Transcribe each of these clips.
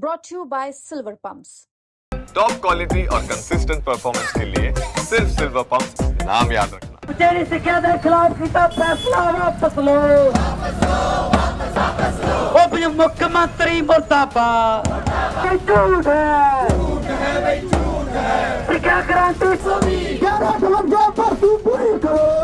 brought to you by Silver Pumps. Top quality और consistent performance के लिए सिर्फ सिल्वर पंप नाम याद रखना ਜਿਹੜੀ ਸਿੱਖਿਆ ਦੇ ਖਿਲਾਫ ਕੀਤਾ ਫੈਸਲਾ ਵਾਪਸ ਲਓ ਉਹ ਵੀ ਮੁੱਖ ਮੰਤਰੀ ਮੁਰਦਾਬਾਦ ਇਹ ਝੂਠ ਹੈ ਝੂਠ ਹੈ ਬਈ ਝੂਠ ਹੈ ਸਿੱਖਿਆ ਕ੍ਰਾਂਤੀ ਸੁਣੀ 11 ਕਲੰਗਾ ਭਰਤੀ ਪੂਰੀ ਕਰੋ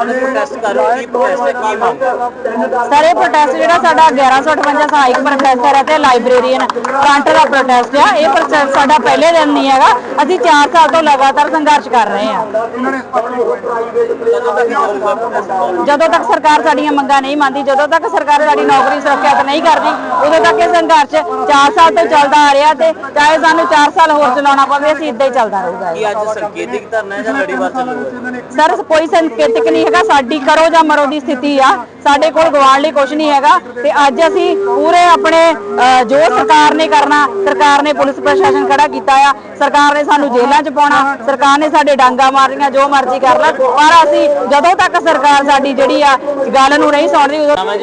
ਅੱਜ ਪ੍ਰੋਟੈਸਟ ਕਰ ਰਹੇ ਹੋ ਕੀ ਪ੍ਰੋਟੈਸਟ ਕੀ ਮੰਗ? ਸਰ ਇਹ ਪ੍ਰੋਟੈਸਟ ਜਿਹੜਾ ਸਾਡਾ 1158 ਸਹਾਇਕ ਪ੍ਰੋਫੈਸਰ ਹੈ ਤੇ ਲਾਇਬ੍ਰੇਰੀਅਨ ਫਰੰਟ ਦਾ ਪ੍ਰੋਟੈਸਟ ਆ। ਇਹ ਪ੍ਰੋਟੈਸਟ ਸਾਡਾ ਪਹਿਲੇ ਦਿਨ ਨਹੀਂ ਹੈਗਾ। ਅਸੀਂ 4 ਸਾਲ ਤੋਂ ਲਗਾਤਾਰ ਸੰਘਰਸ਼ ਕਰ ਰਹੇ ਹਾਂ। ਜਦੋਂ ਤੱਕ ਸਰਕਾਰ ਸਾਡੀਆਂ ਮੰਗਾਂ ਨਹੀਂ ਮੰਨਦੀ ਜਦੋਂ ਤੱਕ ਸਰਕਾਰ ਸਾਡੀ ਨੌਕਰੀ ਸੁਰੱਖਿਅਤ ਨਹੀਂ ਕਰਦੀ ਉਦੋਂ ਤੱਕ ਇਹ ਸੰਘਰਸ਼ 4 ਸਾਲ ਤੋਂ ਚੱਲਦਾ ਆ ਰਿਹਾ ਤੇ ਚਾਹੇ ਸਾਨੂੰ 4 ਸਾਲ ਹੋਰ ਚਲਾਉਣਾ ਪਵੇ ਅਸੀਂ ਇਦਾਂ ਹੀ ਚੱਲਦਾ ਰਹੂਗਾ। ਕੀ ਅੱਜ ਸੰਕੇਤਿਕ ਧਰਨਾ ਹੈ ਜਾਂ ਲੜੀਵਾਰ ਚੱਲੂਗਾ ਸਰ ਕੋਈ ਸੰਕੇਤਕ ਨਹੀਂ ਹੈਗਾ ਸਾਡੀ ਕਰੋ ਜਾਂ ਮਰੋ ਦੀ ਸਥਿਤੀ ਆ। ਸਾਡੇ ਕੋਲ ਗਵਾਣ ਲਈ ਕੁਝ ਨਹੀਂ ਹੈਗਾ। ਤੇ ਅੱਜ ਅਸੀਂ ਪੂਰੇ ਆਪਣੇ ਜੋ ਸਰਕਾਰ ਨੇ ਕਰਨਾ ਸਰਕਾਰ ਨੇ ਪੁਲਿਸ ਪ੍ਰਸ਼ਾਸਨ ਖੜਾ ਕੀਤਾ ਆ। ਸਰਕਾਰ ਨੇ ਸਾਨੂੰ ਜੇਲ੍ਹਾਂ 'ਚ ਪਾਉਣਾ ਸਰਕਾਰ ਨੇ ਸਾਡੇ ਡਾਂਗਾ ਮਾਰਨੀਆਂ ਜੋ ਮਰਜ਼ੀ ਕਰ ਲੈ। ਪਰ ਅਸੀਂ ਜਦੋਂ ਤੱਕ ਸਰਕਾਰ ਸਾਡੀ ਜਿਹੜੀ ਆ ਗੱਲ ਨੂੰ ਨਹੀਂ ਸੁਣ ਰਹੀ ਉਦੋਂ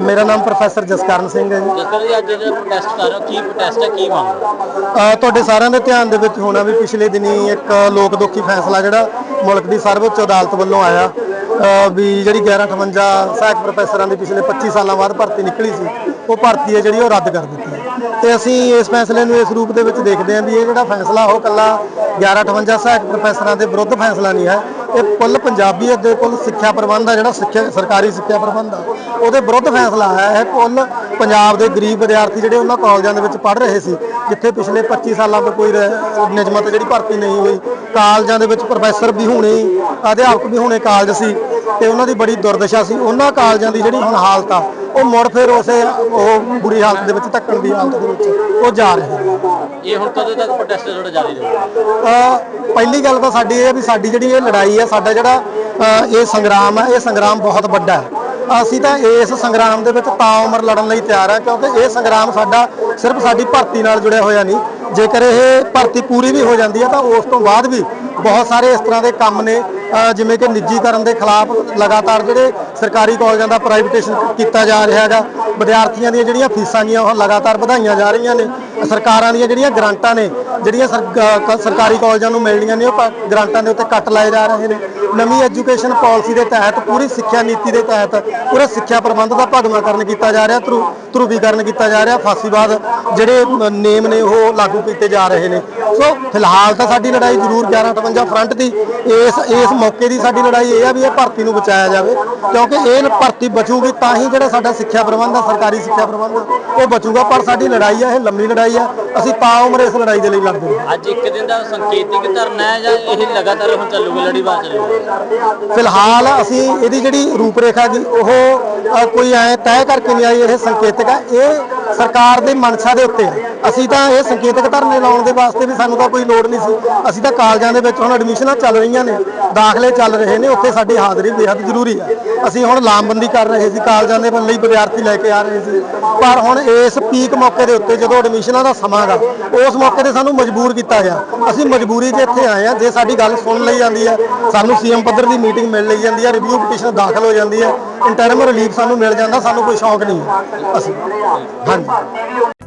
ਮੇਰਾ ਨਾਮ ਪ੍ਰੋਫੈਸਰ ਜਸਕਰਨ ਸਿੰਘ ਹੈ ਜੀ। ਜਸਕਰ ਜੀ ਅੱਜ ਜਿਹੜਾ ਪ੍ਰੋਟੈਸਟ ਕਰ ਰਹੇ ਹੋ ਕੀ ਪ੍ਰੋਟੈਸਟ ਹੈ ਕੀ ਮੰਗ ਤੁਹਾਡੇ ਸਾਰਿਆਂ ਦੇ ਧਿਆਨ ਦੇ ਵਿੱਚ ਹੋਣਾ ਵੀ ਪਿਛਲੇ ਦਿਨੀ ਇੱਕ ਲੋਕ ਦੁੱਖੀ ਫੈਸਲਾ ਜਿਹੜਾ ਮੁਲਕ ਦੀ ਸਰਵਉੱਚ ਅਦਾਲਤ ਵੱਲੋਂ ਆਇਆ। ਵੀ ਜਿਹੜੀ 1158 ਸਹਾਇਕ ਪ੍ਰੋਫੈਸਰਾਂ ਦੀ ਪਿਛਲੇ 25 ਸਾਲਾਂ ਬਾਅਦ ਭਰਤੀ ਨਿਕਲੀ ਸੀ, ਉਹ ਭਰਤੀ ਹੈ ਜਿਹੜੀ ਉਹ ਰੱਦ ਕਰ ਦਿੱਤੀ ਹੈ। ਤੇ ਅਸੀਂ ਇਸ ਫੈਸਲੇ ਨੂੰ ਇਸ ਰੂਪ ਦੇ ਵਿੱਚ ਦੇਖਦੇ ਹਾਂ ਵੀ ਇਹ ਜਿਹੜਾ ਫੈਸਲਾ ਉਹ ਕੱਲਾ 1158 ਸਹਾਇਕ ਪ੍ਰੋਫੈਸਰਾਂ ਦੇ ਵਿਰੁੱਧ ਫੈਸਲਾ ਨਹੀਂ ਹੈ ਇਹ ਕੁੱਲ ਪੰਜਾਬੀਅਤ ਦੇ ਕੁੱਲ ਸਿੱਖਿਆ ਪ੍ਰਬੰਧ ਆ, ਜਿਹੜਾ ਸਿੱਖਿਆ, ਸਰਕਾਰੀ ਸਿੱਖਿਆ ਪ੍ਰਬੰਧ ਆ। ਉਹਦੇ ਵਿਰੁੱਧ ਫੈਸਲਾ ਆਇਆ ਹੈ। ਕੁੱਲ ਪੰਜਾਬ ਦੇ ਗਰੀਬ ਵਿਦਿਆਰਥੀ ਜਿਹੜੇ ਉਹਨਾਂ ਕਾਲਜਾਂ ਦੇ ਵਿੱਚ ਪੜ੍ਹ ਰਹੇ ਸੀ, ਜਿੱਥੇ ਪਿਛਲੇ 25 ਸਾਲਾਂ ਤੋਂ ਕੋਈ ਰ- ਨਿਯਮਤ ਜਿਹੜੀ ਭਰਤੀ ਨਹੀਂ ਹੋਈ। ਕਾਲਜਾਂ ਦੇ ਵਿੱਚ ਪ੍ਰੋਫੈਸਰ ਵੀ ਹੋਣੇ, ਅਧਿਆਪਕ ਵੀ ਹੋਣੇ ਕਾਲਜ ਸੀ, ਤੇ ਉਹਨਾਂ ਦੀ ਬੜੀ ਦੁਰਦਸ਼ਾ ਸੀ। ਉਹਨਾਂ ਕਾਲਜਾਂ ਦੀ ਜਿਹੜੀ ਹੁਣ ਹਾਲਤ ਆ ਉਹ ਮੁੜ ਫਿਰ ਉਸੇ ਉਹ ਬੁਰੀ ਹਾਲਤ ਦੇ ਵਿੱਚ ਧੱਕਣ ਦੀ ਹਾਲਤ ਦੇ ਵਿੱਚ ਉਹ ਜਾ ਰਹੇ ਨੇ। ਇਹ ਹੁਣ ਕਦੋਂ ਤੱਕ ਪ੍ਰੋਟੈਸਟ ਤੁਹਾਡਾ ਜਾਰੀ ਰਹੇਗਾ? ਪਹਿਲੀ ਗੱਲ ਤਾਂ ਸਾਡੀ ਇਹ ਹੈ ਵੀ ਸਾਡੀ ਜਿਹੜੀ ਇਹ ਲੜਾਈ ਹੈ ਸਾਡਾ ਜਿਹੜਾ ਇਹ ਸੰਗਰਾਮ ਹੈ ਇਹ ਸੰਗਰਾਮ ਬਹੁਤ ਵੱਡਾ ਹੈ। ਅਸੀਂ ਤਾਂ ਇਸ ਸੰਗਰਾਮ ਦੇ ਵਿੱਚ ਤਾਂ ਉਮਰ ਲੜਨ ਲਈ ਤਿਆਰ ਹਾਂ ਕਿਉਂਕਿ ਇਹ ਸੰਗਰਾਮ ਸਾਡਾ ਸਿਰਫ ਸਾਡੀ ਭਰਤੀ ਨਾਲ ਜੁੜਿਆ ਹੋਇਆ ਨਹੀਂ। ਜੇਕਰ ਇਹ ਭਰਤੀ ਪੂਰੀ ਵੀ ਹੋ ਜਾਂਦੀ ਹੈ ਤਾਂ ਉਸ ਤੋਂ ਬਾਅਦ ਵੀ ਬਹੁਤ ਸਾਰੇ ਇਸ ਤਰ੍ਹਾਂ ਦੇ ਕੰਮ ਨੇ ਜਿਵੇਂ ਕਿ ਨਿੱਜੀਕਰਨ ਦੇ ਖਿਲਾਫ ਲਗਾਤਾਰ ਜਿਹੜੇ ਸਰਕਾਰੀ ਕਾਲਜਾਂ ਦਾ ਪ੍ਰਾਈਵੇਟੇਸ਼ਨ ਕੀਤਾ ਜਾ ਰਿਹਾ ਹੈਗਾ। ਵਿਦਿਆਰਥੀਆਂ ਦੀਆਂ ਜਿਹੜੀਆਂ ਫੀਸਾਂ ਗੀਆਂ, ਉਹ ਲਗਾਤਾਰ ਵਧਾਈਆਂ ਜਾ ਰਹੀਆਂ ਨੇ। ਸਰਕਾਰਾਂ ਦੀਆਂ ਜਿਹੜੀਆਂ ਗ੍ਰਾਂਟਾਂ ਨੇ, ਜਿਹੜੀਆਂ ਸਰਕਾਰੀ ਕਾਲਜਾਂ ਨੂੰ ਮਿਲਣੀਆਂ ਨੇ, ਉਹ ਕ- ਗ੍ਰਾਂਟਾਂ ਦੇ ਉੱਤੇ ਕੱਟ ਲਾਏ ਜਾ ਰਹੇ ਨੇ। ਨਵੀਂ ਐਜੂਕੇਸ਼ਨ ਪਾਲਿਸੀ ਦੇ ਤਹਿਤ, ਪੂਰੀ ਸਿੱਖਿਆ ਨੀਤੀ ਦੇ ਤਹਿਤ, ਪੂਰੇ ਸਿੱਖਿਆ ਪ੍ਰਬੰਧ ਦਾ ਭਗਵਾਕਰਨ ਕੀਤਾ ਜਾ ਰਿਹਾ, ਧਰੂ, ਧਰੂਵੀਕਰਨ ਕੀਤਾ ਜਾ ਰਿਹਾ, ਫਾਸੀਵਾਦ ਜਿਹੜੇ ਨੇਮ ਨੇ, ਉਹ ਲਾਗੂ ਕੀਤੇ ਜਾ ਰਹੇ ਨੇ। ਸੋ, ਫਿਲਹਾਲ ਤਾਂ ਸਾਡੀ ਲੜਾਈ ਜ਼ਰੂਰ 1158 ਫਰੰਟ ਦੀ। ਇਸ ਇਸ ਮੌਕੇ ਦੀ ਸਾਡੀ ਲੜਾਈ ਇਹ ਆ ਵੀ ਇਹ ਭਰਤੀ ਨੂੰ ਬਚਾਇਆ ਜਾਵੇ। ਕਿਉਂਕਿ ਇਹ ਭਰਤੀ ਬਚੂਗੀ ਤਾਂ ਹੀ ਜਿਹੜਾ ਸਾਡਾ ਸਿੱਖਿਆ ਪ੍ਰਬੰਧ ਆ ਸਰਕਾਰੀ ਸਿੱਖਿਆ ਪ੍ਰਬੰਧ ਉਹ ਬਚੂਗਾ। ਪਰ ਸਾਡੀ ਲੜਾਈ ਆ ਇਹ ਲੰਮੀ ਲੜਾਈ ਆ। ਅਸੀਂ ਤਾਂ ਉਮਰ ਇਸ ਲੜਾਈ ਦੇ ਲਈ ਲੜਦੇ ਹਾਂ। ਅੱਜ ਇੱਕ ਦਿਨ ਦਾ ਸੰਕੇਤਿਕ ਧਰਨਾ ਹੈ ਜਾਂ ਇਹ ਲਗਾਤਾਰ ਹੁਣ ਚੱਲੂਗਾ ਲੜੀਵਾਰ ਚੱਲੂਗਾ? ਫਿਲਹਾਲ ਅਸੀਂ ਇਹਦੀ ਜਿਹੜੀ ਰੂਪਰੇਖਾ ਗੀ ਉਹ ਕੋਈ ਐ ਤੈਅ ਕਰਕੇ ਨਹੀਂ ਆਈ ਇਹ ਸੰਕੇਤਕ ਆ। ਇਹ ਸਰਕਾਰ ਦੇ ਮਨਸ਼ਾ ਦੇ ਉੱਤੇ ਆ। ਅਸੀਂ ਤਾਂ ਇਹ ਸੰਕੇਤਕ ਧਰਨੇ ਲਾਉਣ ਦੇ ਵਾਸਤੇ ਵੀ ਸਾਨੂੰ ਤਾਂ ਕੋਈ ਲੋੜ ਨਹੀਂ ਸੀ। ਅਸੀਂ ਤਾਂ ਕਾਲਜਾਂ ਦੇ ਵਿੱਚ ਹੁਣ ਐਡਮਿਸ਼ਨਾਂ ਚੱਲ ਰਹੀਆਂ ਨੇ। ਦਾਖਲੇ ਚੱਲ ਰਹੇ ਨੇ, ਉੱਥੇ ਸਾਡੀ ਹਾਜ਼ਰੀ ਬੇहद ਜ਼ਰੂਰੀ ਹੈ। ਅਸੀਂ ਹੁਣ ਲਾਮਬੰਦੀ ਕਰ ਰਹੇ ਸੀ, ਕਾਲਜਾਂ ਦੇ ਲਈ ਵਿਦਿਆਰਥੀ ਲੈ ਕੇ ਆ ਰਹੇ ਸੀ। ਪਰ ਹੁਣ ਇਸ ਪੀਕ ਮੌਕੇ ਦੇ ਉੱਤੇ ਜਦੋਂ ਐਡਮਿਸ਼ਨਾਂ ਦਾ ਸਮਾਂ ਗਾ, ਉਸ ਮੌਕੇ ਤੇ ਸਾਨੂੰ ਮਜਬੂਰ ਕੀਤਾ ਗਿਆ। ਅਸੀਂ ਮਜਬੂਰੀ 'ਚ ਇੱਥੇ ਆਏ ਆ ਜੇ ਸਾਡੀ ਗੱਲ ਸੁਣ ਲਈ ਜਾਂਦੀ ਹੈ, ਸਾਨੂੰ ਸੀਐਮ ਪੱਧਰ ਦੀ ਮੀਟਿੰਗ ਮਿਲ ਲਈ ਜਾਂਦੀ ਹੈ ਰਿਵਿਊ ਪਟੀਸ਼ਨ ਦਾਖਲ ਹੋ ਜਾਂਦੀ ਹੈ ਇੰਟਰਮ ਰਿਲੀਫ ਸਾਨੂੰ ਮਿਲ ਜਾਂਦਾ, ਸਾਨੂੰ ਕੋਈ ਸ਼ੌਂਕ ਨਹੀਂ ਹੈ। ਅਸੀਂ ਹਾਂਜੀ।